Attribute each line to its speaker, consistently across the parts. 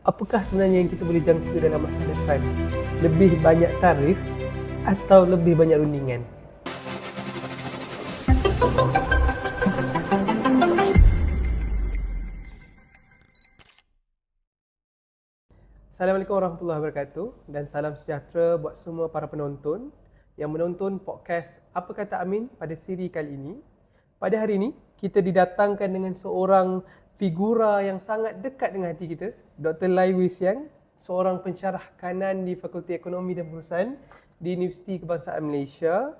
Speaker 1: apakah sebenarnya yang kita boleh jangka dalam masa depan? Lebih banyak tarif atau lebih banyak rundingan? Assalamualaikum warahmatullahi wabarakatuh dan salam sejahtera buat semua para penonton yang menonton podcast Apa Kata Amin pada siri kali ini. Pada hari ini, kita didatangkan dengan seorang figura yang sangat dekat dengan hati kita, Dr. Lai Wei Siang, seorang pensyarah kanan di Fakulti Ekonomi dan Perusahaan di Universiti Kebangsaan Malaysia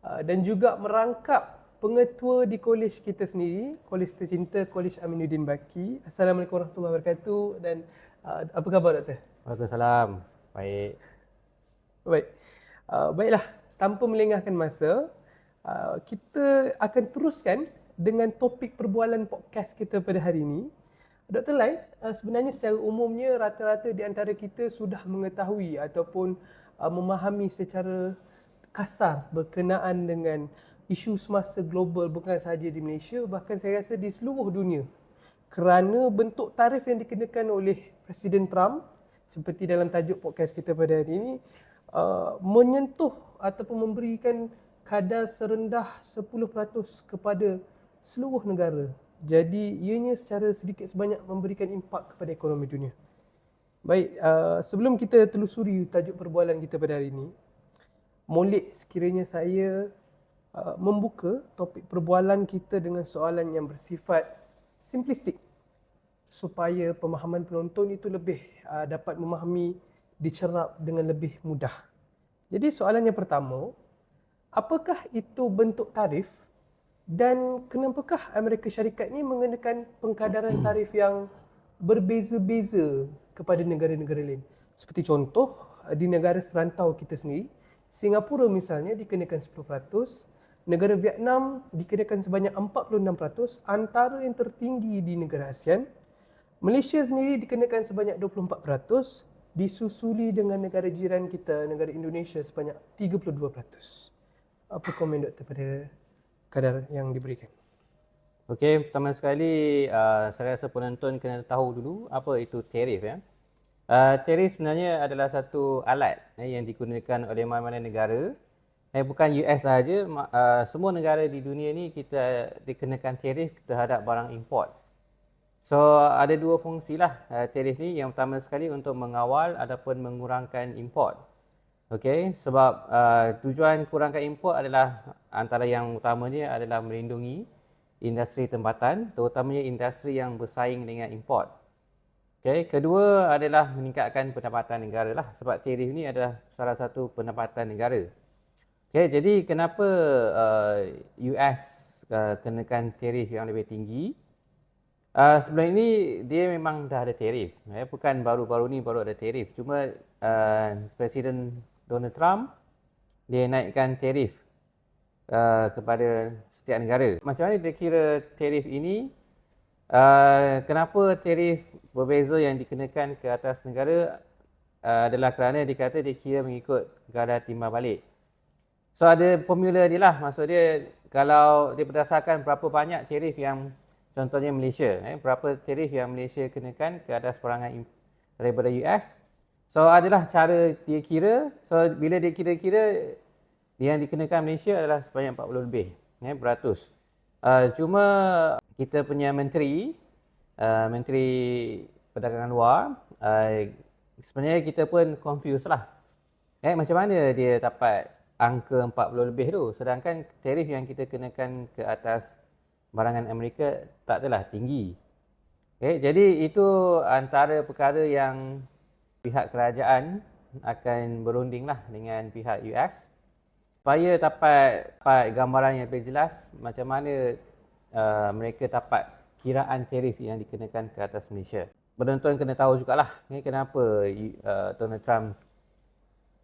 Speaker 1: uh, dan juga merangkap pengetua di kolej kita sendiri, kolej tercinta, Kolej Aminuddin Baki. Assalamualaikum warahmatullahi wabarakatuh dan uh, apa khabar doktor?
Speaker 2: Waalaikumsalam. Baik.
Speaker 1: Baik. Uh, baiklah, tanpa melengahkan masa, kita akan teruskan dengan topik perbualan podcast kita pada hari ini. Dr. Lai, uh, sebenarnya secara umumnya rata-rata di antara kita sudah mengetahui ataupun uh, memahami secara kasar berkenaan dengan isu semasa global bukan sahaja di Malaysia bahkan saya rasa di seluruh dunia kerana bentuk tarif yang dikenakan oleh Presiden Trump seperti dalam tajuk podcast kita pada hari ini uh, menyentuh ataupun memberikan kadar serendah 10% kepada seluruh negara. Jadi ianya secara sedikit sebanyak memberikan impak kepada ekonomi dunia. Baik, uh, sebelum kita telusuri tajuk perbualan kita pada hari ini, molek sekiranya saya uh, membuka topik perbualan kita dengan soalan yang bersifat simplistik supaya pemahaman penonton itu lebih uh, dapat memahami dicerap dengan lebih mudah. Jadi soalan yang pertama, apakah itu bentuk tarif dan kenapakah Amerika Syarikat ni mengenakan pengkadaran tarif yang berbeza-beza kepada negara-negara lain? Seperti contoh di negara serantau kita sendiri, Singapura misalnya dikenakan 10%, negara Vietnam dikenakan sebanyak 46%, antara yang tertinggi di negara ASEAN. Malaysia sendiri dikenakan sebanyak 24%, disusuli dengan negara jiran kita, negara Indonesia sebanyak 32%. Apa komen doktor pada kadar yang diberikan.
Speaker 2: Okey, pertama sekali uh, saya rasa penonton kena tahu dulu apa itu tarif ya. Uh, tarif sebenarnya adalah satu alat eh, yang digunakan oleh mana-mana negara. Eh, bukan US sahaja, uh, semua negara di dunia ni kita dikenakan tarif terhadap barang import. So ada dua fungsi lah uh, tarif ni. Yang pertama sekali untuk mengawal ataupun mengurangkan import. Okey, sebab uh, tujuan kurangkan import adalah antara yang utamanya adalah melindungi industri tempatan, terutamanya industri yang bersaing dengan import. Okey, kedua adalah meningkatkan pendapatan negara lah sebab tarif ini adalah salah satu pendapatan negara. Okey, jadi kenapa uh, US uh, kenakan tarif yang lebih tinggi? Uh, sebelum ini dia memang dah ada tarif. Eh, bukan baru-baru ni baru ada tarif. Cuma uh, Presiden Donald Trump dia naikkan tarif uh, kepada setiap negara. Macam mana dia kira tarif ini? Uh, kenapa tarif berbeza yang dikenakan ke atas negara uh, adalah kerana dia kata dia kira mengikut kadar timbal balik. So ada formula dia lah. Maksud dia kalau dia berdasarkan berapa banyak tarif yang contohnya Malaysia. Eh, berapa tarif yang Malaysia kenakan ke atas perangai daripada US. So adalah cara dia kira. So bila dia kira-kira yang dikenakan Malaysia adalah sebanyak 40 lebih ya, beratus. Uh, cuma kita punya menteri, uh, menteri perdagangan luar, uh, sebenarnya kita pun confused lah. Eh, macam mana dia dapat angka 40 lebih tu sedangkan tarif yang kita kenakan ke atas barangan Amerika tak adalah tinggi. Okay, jadi itu antara perkara yang pihak kerajaan akan berunding lah dengan pihak US supaya dapat, dapat gambaran yang lebih jelas macam mana uh, mereka dapat kiraan tarif yang dikenakan ke atas Malaysia. Penonton kena tahu jugalah ni kenapa uh, Donald Trump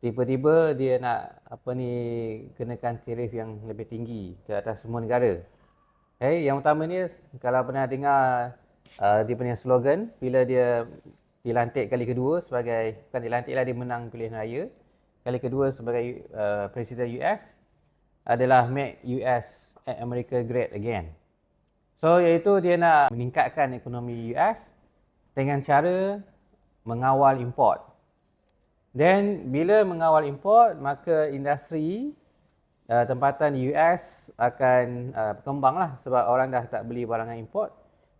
Speaker 2: tiba-tiba dia nak apa ni kenakan tarif yang lebih tinggi ke atas semua negara. Eh, yang utama ni kalau pernah dengar uh, dia punya slogan bila dia dilantik kali kedua sebagai bukan dilantiklah dia menang pilihan raya kali kedua sebagai uh, presiden US adalah make US America great again. So iaitu dia nak meningkatkan ekonomi US dengan cara mengawal import. Dan bila mengawal import, maka industri uh, tempatan US akan uh, berkembang lah sebab orang dah tak beli barangan import.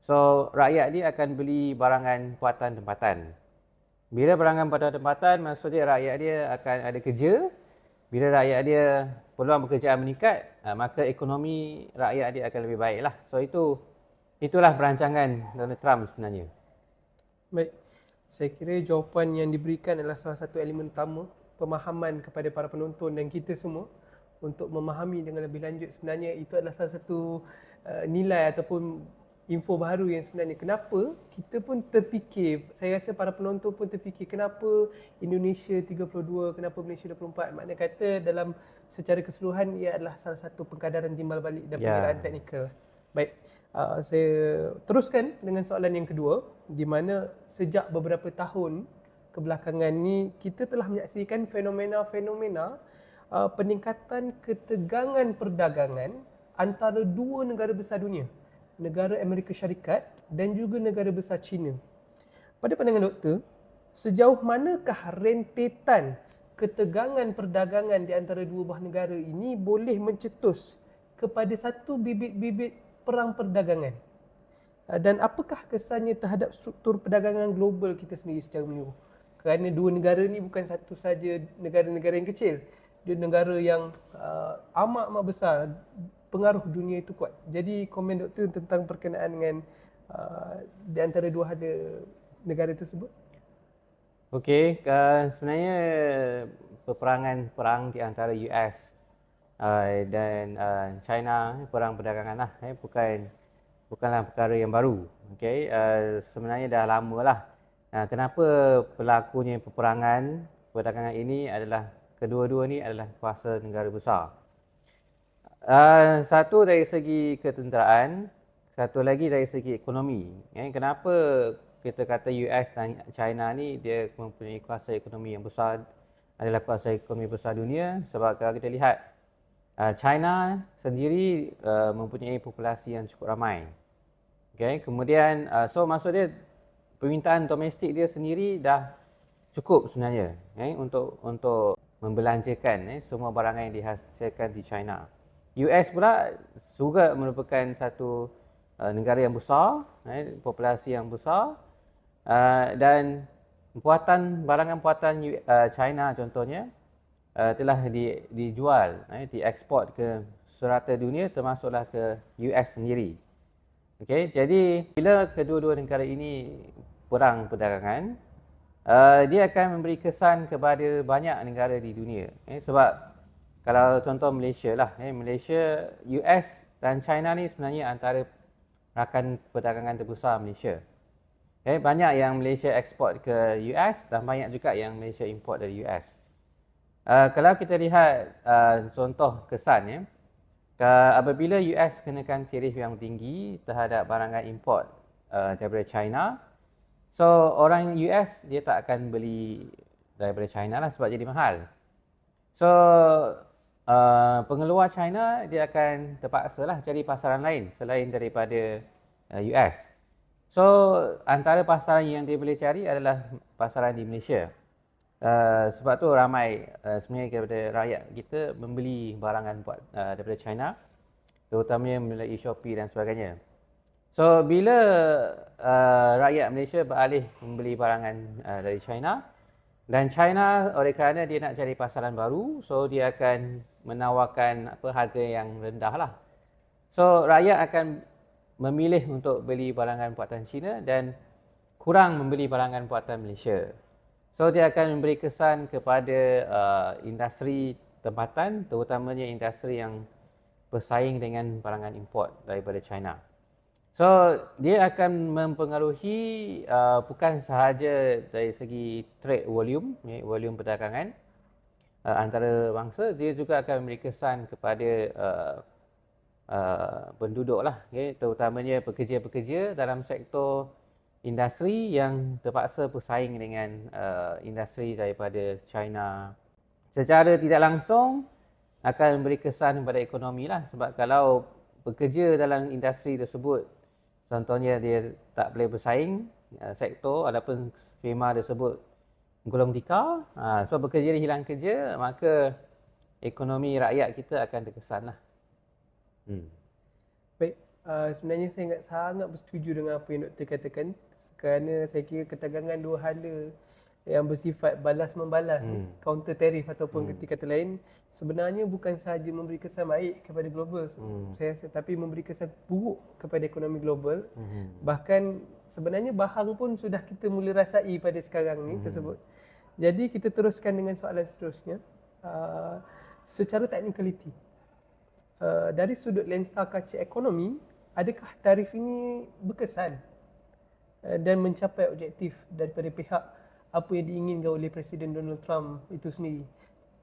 Speaker 2: So rakyat dia akan beli barangan buatan tempatan. Bila barangan buatan tempatan, maksudnya rakyat dia akan ada kerja. Bila rakyat dia peluang pekerjaan meningkat, uh, maka ekonomi rakyat dia akan lebih baik lah. So itu itulah perancangan Donald Trump sebenarnya.
Speaker 1: Baik. Saya kira jawapan yang diberikan adalah salah satu elemen utama pemahaman kepada para penonton dan kita semua untuk memahami dengan lebih lanjut sebenarnya itu adalah salah satu uh, nilai ataupun info baru yang sebenarnya. Kenapa kita pun terfikir saya rasa para penonton pun terfikir kenapa Indonesia 32 kenapa Malaysia 24 makna kata dalam secara keseluruhan ia adalah salah satu pengkadaran timbal balik dan
Speaker 2: Ya.
Speaker 1: pengiraan teknikal. Baik uh, saya teruskan dengan soalan yang kedua di mana sejak beberapa tahun kebelakangan ni kita telah menyaksikan fenomena-fenomena uh, peningkatan ketegangan perdagangan antara dua negara besar dunia, negara Amerika Syarikat dan juga negara besar China. Pada pandangan doktor, sejauh manakah rentetan ketegangan perdagangan di antara dua buah negara ini boleh mencetus kepada satu bibit-bibit perang perdagangan? Uh, Dan apakah kesannya terhadap struktur perdagangan global kita sendiri secara menyeluruh? Kerana dua negara ni bukan satu saja negara-negara yang kecil. Dia negara yang uh, amat-amat besar. Pengaruh dunia itu kuat. Jadi komen doktor tentang perkenaan dengan uh, di antara dua ada negara tersebut?
Speaker 2: Okey, uh, sebenarnya peperangan perang di antara US uh, dan uh, China, perang perdagangan lah, eh, bukan bukanlah perkara yang baru. Okey, uh, sebenarnya dah lama lah. Uh, kenapa berlakunya peperangan perdagangan ini adalah kedua-dua ni adalah kuasa negara besar. Uh, satu dari segi ketenteraan, satu lagi dari segi ekonomi. Eh, kenapa kita kata US dan China ni dia mempunyai kuasa ekonomi yang besar adalah kuasa ekonomi besar dunia sebab kalau kita lihat uh, China sendiri uh, mempunyai populasi yang cukup ramai. Okay, kemudian so maksud dia permintaan domestik dia sendiri dah cukup sebenarnya eh, untuk untuk membelanjakan eh, semua barangan yang dihasilkan di China. US pula juga merupakan satu uh, negara yang besar, eh, populasi yang besar uh, dan buatan barangan buatan uh, China contohnya uh, telah di, dijual, eh, diekspor ke serata dunia termasuklah ke US sendiri. Okey, jadi bila kedua-dua negara ini perang perdagangan, uh, dia akan memberi kesan kepada banyak negara di dunia. Eh, sebab kalau contoh Malaysia lah, eh, Malaysia, US dan China ni sebenarnya antara rakan perdagangan terbesar Malaysia. Okay, banyak yang Malaysia ekspor ke US dan banyak juga yang Malaysia import dari US. Uh, kalau kita lihat uh, contoh kesan ya, uh, apabila US kenakan tarif yang tinggi terhadap barangan import uh, daripada China, so orang US dia tak akan beli daripada China lah sebab jadi mahal. So uh, pengeluar China dia akan terpaksa lah cari pasaran lain selain daripada uh, US. So antara pasaran yang dia boleh cari adalah pasaran di Malaysia. Uh, sebab tu ramai uh, sebenarnya kepada rakyat kita membeli barangan buat uh, daripada China terutamanya melalui Shopee dan sebagainya. So bila uh, rakyat Malaysia beralih membeli barangan uh, dari China dan China oleh kerana dia nak cari pasaran baru so dia akan menawarkan apa harga yang rendah lah. So rakyat akan memilih untuk beli barangan buatan China dan kurang membeli barangan buatan Malaysia. So dia akan memberi kesan kepada uh, industri tempatan terutamanya industri yang bersaing dengan barangan import daripada China. So dia akan mempengaruhi uh, bukan sahaja dari segi trade volume, volume perdagangan uh, antara bangsa, dia juga akan memberi kesan kepada uh, uh, penduduk lah, ya, terutamanya pekerja-pekerja dalam sektor industri yang terpaksa bersaing dengan uh, industri daripada China. Secara tidak langsung akan memberi kesan kepada ekonomi lah sebab kalau bekerja dalam industri tersebut contohnya dia tak boleh bersaing uh, sektor ataupun firma tersebut gulung tikar, uh, so bekerja dia hilang kerja, maka ekonomi rakyat kita akan terkesan lah.
Speaker 1: Hmm. Baik, uh, sebenarnya saya sangat, sangat bersetuju dengan apa yang doktor katakan kerana saya kira ketegangan dua hala yang bersifat balas membalas hmm. counter tarif ataupun hmm. ketika kata lain sebenarnya bukan sahaja memberi kesan baik kepada global hmm. saya rasa tapi memberi kesan buruk kepada ekonomi global hmm. bahkan sebenarnya bahang pun sudah kita mula rasai pada sekarang ni hmm. tersebut jadi kita teruskan dengan soalan seterusnya uh, secara technicality uh, dari sudut lensa kaca ekonomi adakah tarif ini berkesan uh, dan mencapai objektif daripada pihak apa yang diinginkan oleh Presiden Donald Trump itu sendiri.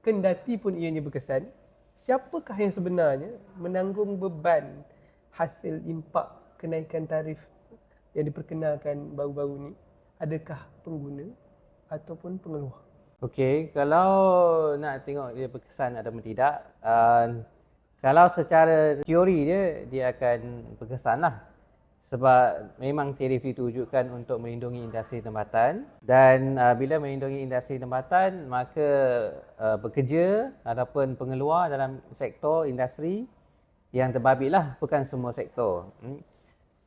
Speaker 1: Kendati pun ianya berkesan, siapakah yang sebenarnya menanggung beban hasil impak kenaikan tarif yang diperkenalkan baru-baru ini? Adakah pengguna ataupun pengeluar?
Speaker 2: Okey, kalau nak tengok dia berkesan atau tidak, uh, kalau secara teori dia, dia akan berkesan lah sebab memang tarif itu tujukan untuk melindungi industri tempatan dan uh, bila melindungi industri tempatan maka uh, bekerja ataupun pengeluar dalam sektor industri yang terbabit lah bukan semua sektor. Hmm.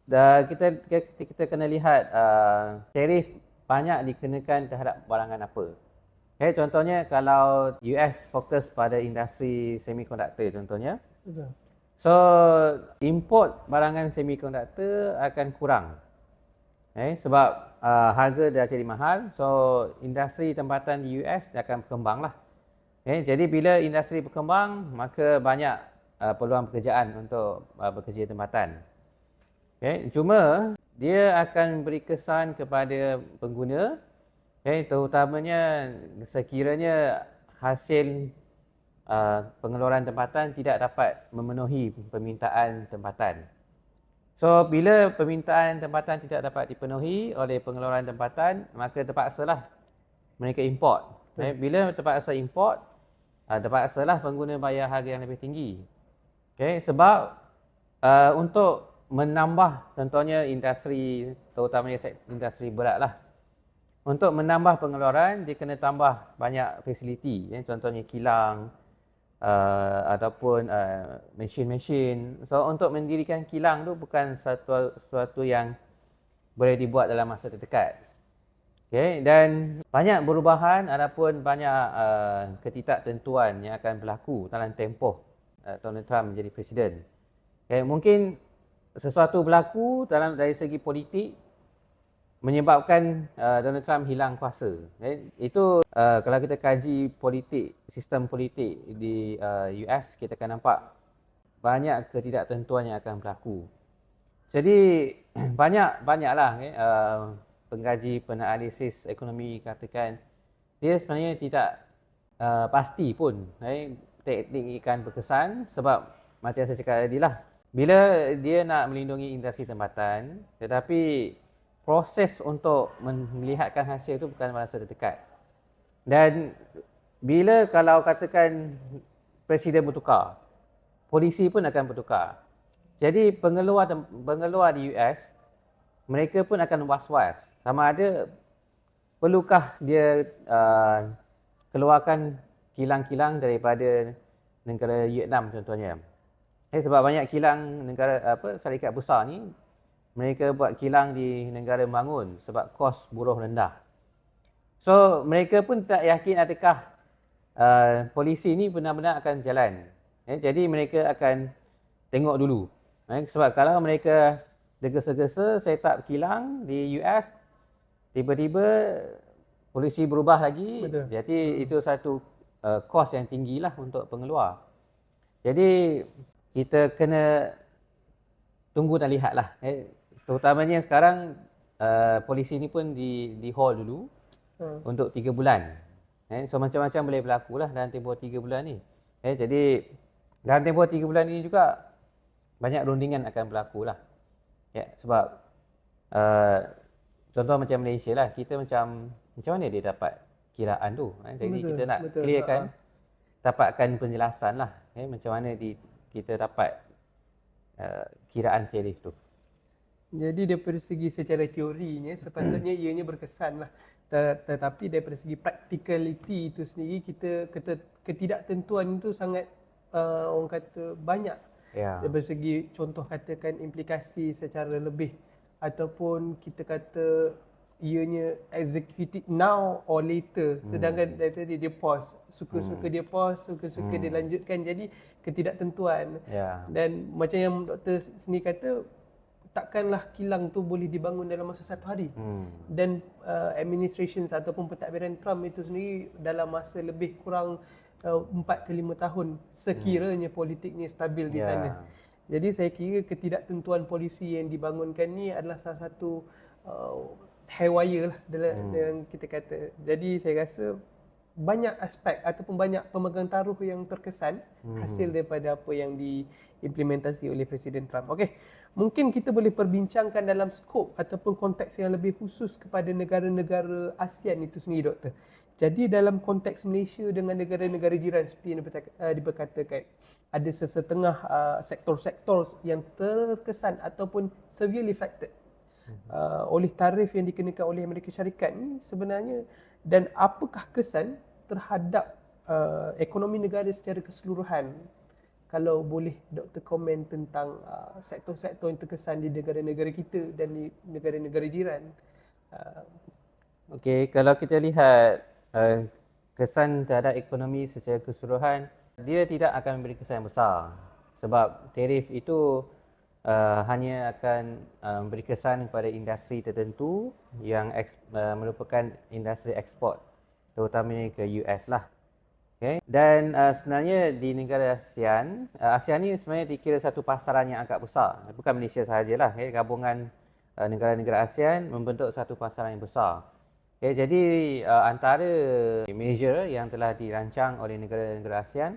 Speaker 2: Dan kita, kita kita kena lihat uh, tarif banyak dikenakan terhadap barangan apa. Okay, contohnya kalau US fokus pada industri semikonduktor contohnya. Betul. So import barangan semikonduktor akan kurang. Eh, sebab uh, harga dah jadi mahal. So industri tempatan di US dia akan berkembang lah. Eh, jadi bila industri berkembang, maka banyak uh, peluang pekerjaan untuk uh, bekerja tempatan. Okay, cuma dia akan beri kesan kepada pengguna, okay, terutamanya sekiranya hasil uh, pengeluaran tempatan tidak dapat memenuhi permintaan tempatan. So bila permintaan tempatan tidak dapat dipenuhi oleh pengeluaran tempatan, maka terpaksalah mereka import. Eh, bila terpaksa import, uh, terpaksalah pengguna bayar harga yang lebih tinggi. Okay, sebab uh, untuk menambah contohnya industri terutamanya industri berat lah. Untuk menambah pengeluaran, dia kena tambah banyak fasiliti. Eh, contohnya kilang, uh, ataupun uh, mesin-mesin. So untuk mendirikan kilang tu bukan satu sesuatu yang boleh dibuat dalam masa terdekat. Okay, dan banyak perubahan ataupun banyak uh, ketidaktentuan yang akan berlaku dalam tempoh uh, Donald Trump menjadi presiden. Okay, mungkin sesuatu berlaku dalam dari segi politik menyebabkan uh, Donald Trump hilang kuasa. Eh, itu uh, kalau kita kaji politik, sistem politik di uh, US, kita akan nampak banyak ketidaktentuan yang akan berlaku. Jadi banyak banyaklah eh, uh, pengkaji penanalisis ekonomi katakan dia sebenarnya tidak uh, pasti pun eh, teknik ikan berkesan sebab macam saya cakap tadi lah bila dia nak melindungi industri tempatan tetapi proses untuk melihatkan hasil itu bukan masa terdekat. Dan bila kalau katakan presiden bertukar, polisi pun akan bertukar. Jadi pengeluar pengeluar di US mereka pun akan was-was sama ada perlukah dia uh, keluarkan kilang-kilang daripada negara Vietnam contohnya. Eh, sebab banyak kilang negara apa syarikat besar ni mereka buat kilang di negara bangun sebab kos buruh rendah. So mereka pun tak yakin adakah uh, polisi ni benar-benar akan jalan. Eh, jadi mereka akan tengok dulu. Eh, sebab kalau mereka tergesa-gesa set up kilang di US, tiba-tiba polisi berubah lagi. Betul. Jadi hmm. itu satu uh, kos yang tinggilah untuk pengeluar. Jadi kita kena tunggu dan lihatlah. Eh, terutamanya sekarang uh, polisi ni pun di di hall dulu hmm. untuk tiga bulan. Eh, so macam-macam boleh berlaku lah dalam tempoh tiga bulan ni. Eh, jadi dalam tempoh tiga bulan ini juga banyak rundingan akan berlaku lah. Ya, sebab uh, contoh macam Malaysia lah, kita macam macam mana dia dapat kiraan tu. Eh, jadi betul, kita nak betul, clearkan, dapatkan penjelasan lah. Eh, macam mana di, kita dapat uh, kiraan tarif tu.
Speaker 1: Jadi daripada segi secara teorinya sepatutnya ianya berkesan lah. Tetapi daripada segi practicality itu sendiri kita ketidaktentuan itu sangat uh, orang kata banyak.
Speaker 2: Ya.
Speaker 1: Daripada segi contoh katakan implikasi secara lebih ataupun kita kata ianya executed now or later. Sedangkan dari tadi dia pause. Suka-suka dia pause suka-suka dia lanjutkan. Jadi ketidaktentuan.
Speaker 2: Ya.
Speaker 1: dan macam yang doktor sendiri kata takkanlah kilang tu boleh dibangun dalam masa satu hari.
Speaker 2: Hmm.
Speaker 1: dan uh, administration ataupun pentadbiran Trump itu sendiri dalam masa lebih kurang uh, 4 ke 5 tahun sekiranya politiknya stabil di
Speaker 2: Ya.
Speaker 1: sana. Jadi saya kira ketidaktentuan polisi yang dibangunkan ni adalah salah satu uh, haywire lah dalam, hmm. dalam kita kata. Jadi saya rasa banyak aspek ataupun banyak pemegang taruh yang terkesan hmm. hasil daripada apa yang diimplementasi oleh Presiden Trump. Okey, mungkin kita boleh perbincangkan dalam skop ataupun konteks yang lebih khusus kepada negara-negara ASEAN itu sendiri doktor. Jadi dalam konteks Malaysia dengan negara-negara jiran seperti yang uh, diberkatakan ada sesetengah uh, sektor-sektor yang terkesan ataupun severely affected uh, oleh tarif yang dikenakan oleh Amerika Syarikat ni sebenarnya dan apakah kesan terhadap uh, ekonomi negara secara keseluruhan? Kalau boleh doktor komen tentang uh, sektor-sektor yang terkesan di negara-negara kita dan di negara-negara jiran. Uh,
Speaker 2: Okey, kalau kita lihat uh, kesan terhadap ekonomi secara keseluruhan, dia tidak akan memberi kesan besar. Sebab tarif itu uh, hanya akan uh, memberi kesan kepada industri tertentu yang eks, uh, merupakan industri ekspor, terutamanya ke US lah. Okay. Dan uh, sebenarnya di negara ASEAN, uh, ASEAN ni sebenarnya dikira satu pasaran yang agak besar. Bukan Malaysia sahajalah. Okay. Gabungan uh, negara-negara ASEAN membentuk satu pasaran yang besar. Okay, jadi uh, antara measure yang telah dirancang oleh negara-negara ASEAN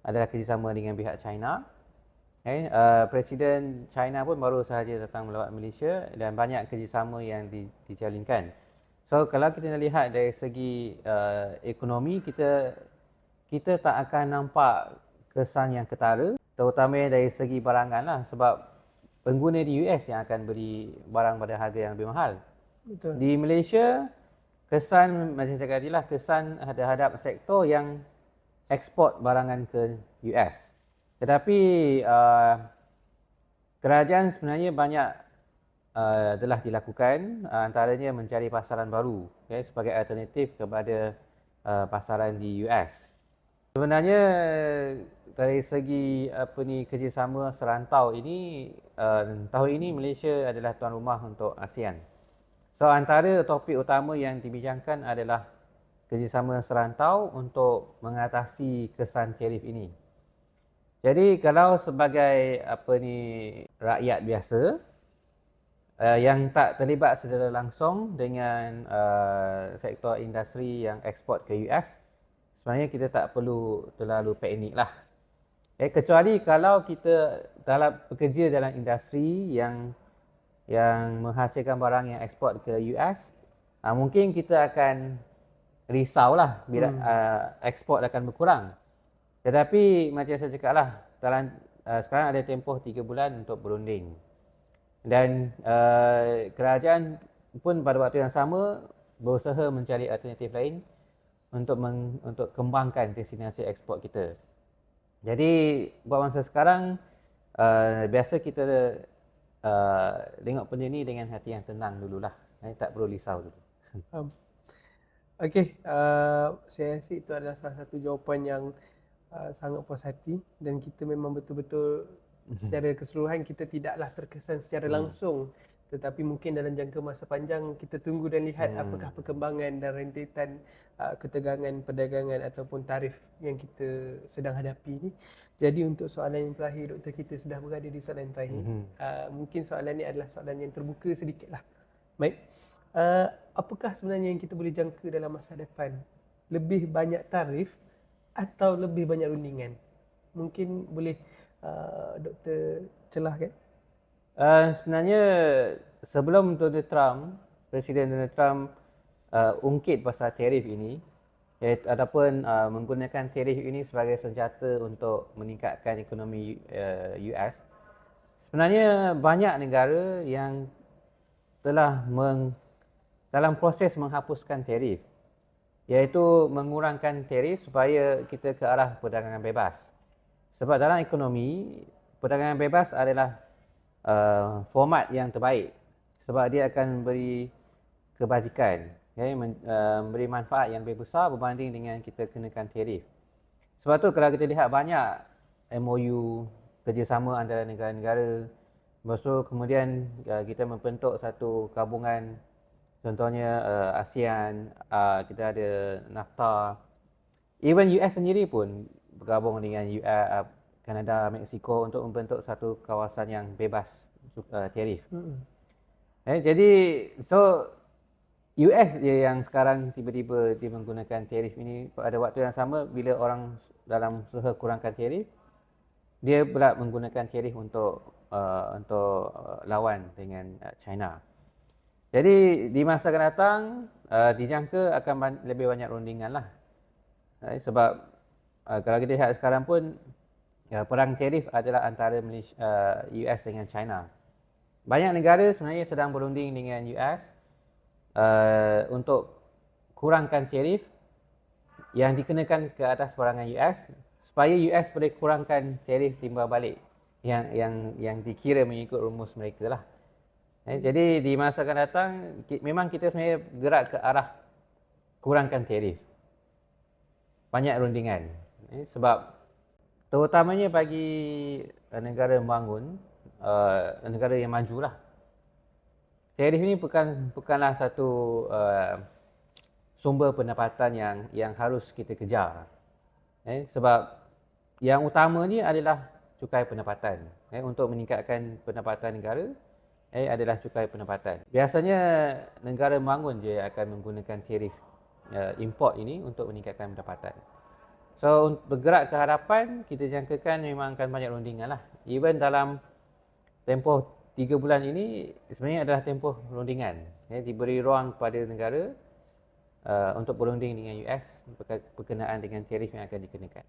Speaker 2: adalah kerjasama dengan pihak China. Okay, uh, Presiden China pun baru sahaja datang melawat Malaysia dan banyak kerjasama yang di, dijalinkan. So kalau kita nak lihat dari segi uh, ekonomi kita kita tak akan nampak kesan yang ketara terutama dari segi barangan lah sebab pengguna di US yang akan beri barang pada harga yang lebih mahal.
Speaker 1: betul
Speaker 2: Di Malaysia, kesan macam saya kata tadi lah, kesan terhadap sektor yang ekspor barangan ke US. Tetapi uh, kerajaan sebenarnya banyak uh, telah dilakukan uh, antaranya mencari pasaran baru okay, sebagai alternatif kepada uh, pasaran di US. Sebenarnya dari segi apa ni kerjasama serantau ini uh, tahun ini Malaysia adalah tuan rumah untuk ASEAN. So antara topik utama yang dibincangkan adalah kerjasama serantau untuk mengatasi kesan tarif ini. Jadi kalau sebagai apa ni rakyat biasa uh, yang tak terlibat secara langsung dengan uh, sektor industri yang ekspor ke US, sebenarnya kita tak perlu terlalu panik lah. Eh, kecuali kalau kita dalam bekerja dalam industri yang yang menghasilkan barang yang ekspor ke US, uh, mungkin kita akan risau lah bila hmm. uh, ekspor akan berkurang. Tetapi macam saya cakap lah, dalam, uh, sekarang ada tempoh 3 bulan untuk berunding. Dan uh, kerajaan pun pada waktu yang sama berusaha mencari alternatif lain untuk meng, untuk kembangkan destinasi ekspor kita. Jadi buat masa sekarang uh, biasa kita uh, tengok benda ni dengan hati yang tenang dululah. Eh, tak perlu risau dulu.
Speaker 1: Um, Okey, uh, saya rasa itu adalah salah satu jawapan yang uh, sangat puas hati dan kita memang betul-betul secara keseluruhan kita tidaklah terkesan secara langsung tetapi mungkin dalam jangka masa panjang kita tunggu dan lihat hmm. apakah perkembangan dan rentetan uh, ketegangan perdagangan ataupun tarif yang kita sedang hadapi ni. Jadi untuk soalan yang terakhir doktor kita sudah berada di soalan terakhir.
Speaker 2: Mhm.
Speaker 1: Uh, mungkin soalan ni adalah soalan yang terbuka sedikitlah. Baik. Uh, apakah sebenarnya yang kita boleh jangka dalam masa depan? Lebih banyak tarif atau lebih banyak rundingan? Mungkin boleh uh, doktor celahkan?
Speaker 2: Uh, sebenarnya sebelum Donald Trump, Presiden Donald Trump uh, ungkit pasal tarif ini, iaitu ataupun uh, menggunakan tarif ini sebagai senjata untuk meningkatkan ekonomi uh, US. Sebenarnya banyak negara yang telah meng, dalam proses menghapuskan tarif iaitu mengurangkan tarif supaya kita ke arah perdagangan bebas. Sebab dalam ekonomi, perdagangan bebas adalah uh, format yang terbaik sebab dia akan beri kebajikan, okay, men, uh, manfaat yang lebih besar berbanding dengan kita kenakan tarif. Sebab tu kalau kita lihat banyak MOU kerjasama antara negara-negara, tu kemudian uh, kita membentuk satu gabungan Contohnya uh, ASEAN, uh, kita ada NAFTA. Even US sendiri pun bergabung dengan US, uh, Kanada, Mexico untuk membentuk satu kawasan yang bebas uh, tarif. Mm-hmm. Eh, jadi so US je yang sekarang tiba-tiba dia menggunakan tarif ini pada waktu yang sama bila orang dalam usaha kurangkan tarif dia pula menggunakan tarif untuk uh, untuk uh, lawan dengan uh, China. Jadi di masa akan datang uh, dijangka akan ban- lebih banyak rundingan lah. Uh, sebab uh, kalau kita lihat sekarang pun uh, perang tarif adalah antara Malaysia, uh, US dengan China. Banyak negara sebenarnya sedang berunding dengan US uh, untuk kurangkan tarif yang dikenakan ke atas barangan US supaya US boleh kurangkan tarif timbal balik yang yang yang dikira mengikut rumus mereka lah. Eh, jadi di masa akan datang memang kita sebenarnya gerak ke arah kurangkan tarif. Banyak rundingan. Eh, sebab terutamanya bagi negara membangun, uh, negara yang maju lah. Tarif ini bukan bukanlah satu sumber pendapatan yang yang harus kita kejar. Eh, sebab yang utama adalah cukai pendapatan eh, untuk meningkatkan pendapatan negara eh, adalah cukai pendapatan. Biasanya negara membangun je akan menggunakan tarif uh, import ini untuk meningkatkan pendapatan. So bergerak ke hadapan kita jangkakan memang akan banyak rundingan lah. Even dalam tempoh 3 bulan ini sebenarnya adalah tempoh rundingan. Eh, diberi ruang kepada negara uh, untuk berunding dengan US berkenaan dengan tarif yang akan dikenakan.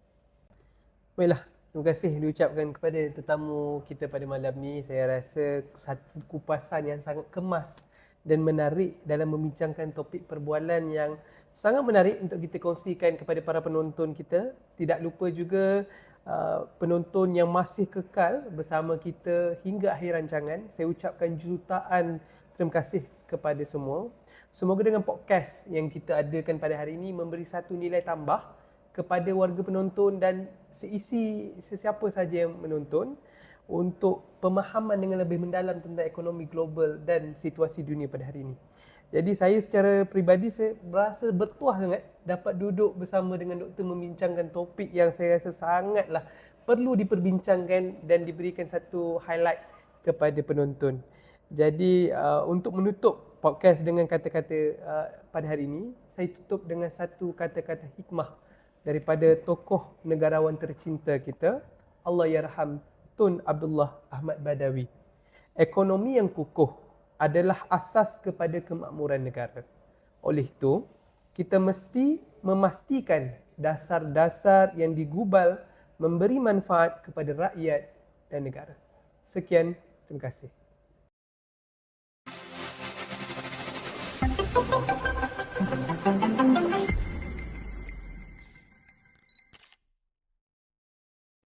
Speaker 1: Baiklah, Terima kasih diucapkan kepada tetamu kita pada malam ni. Saya rasa satu kupasan yang sangat kemas dan menarik dalam membincangkan topik perbualan yang sangat menarik untuk kita kongsikan kepada para penonton kita. Tidak lupa juga uh, penonton yang masih kekal bersama kita hingga akhir rancangan. Saya ucapkan jutaan terima kasih kepada semua. Semoga dengan podcast yang kita adakan pada hari ini memberi satu nilai tambah kepada warga penonton dan seisi sesiapa saja yang menonton untuk pemahaman dengan lebih mendalam tentang ekonomi global dan situasi dunia pada hari ini. Jadi saya secara peribadi saya berasa bertuah sangat dapat duduk bersama dengan doktor membincangkan topik yang saya rasa sangatlah perlu diperbincangkan dan diberikan satu highlight kepada penonton. Jadi uh, untuk menutup podcast dengan kata-kata uh, pada hari ini, saya tutup dengan satu kata-kata hikmah daripada tokoh negarawan tercinta kita Allah yarham Tun Abdullah Ahmad Badawi. Ekonomi yang kukuh adalah asas kepada kemakmuran negara. Oleh itu, kita mesti memastikan dasar-dasar yang digubal memberi manfaat kepada rakyat dan negara. Sekian, terima kasih. Thank you.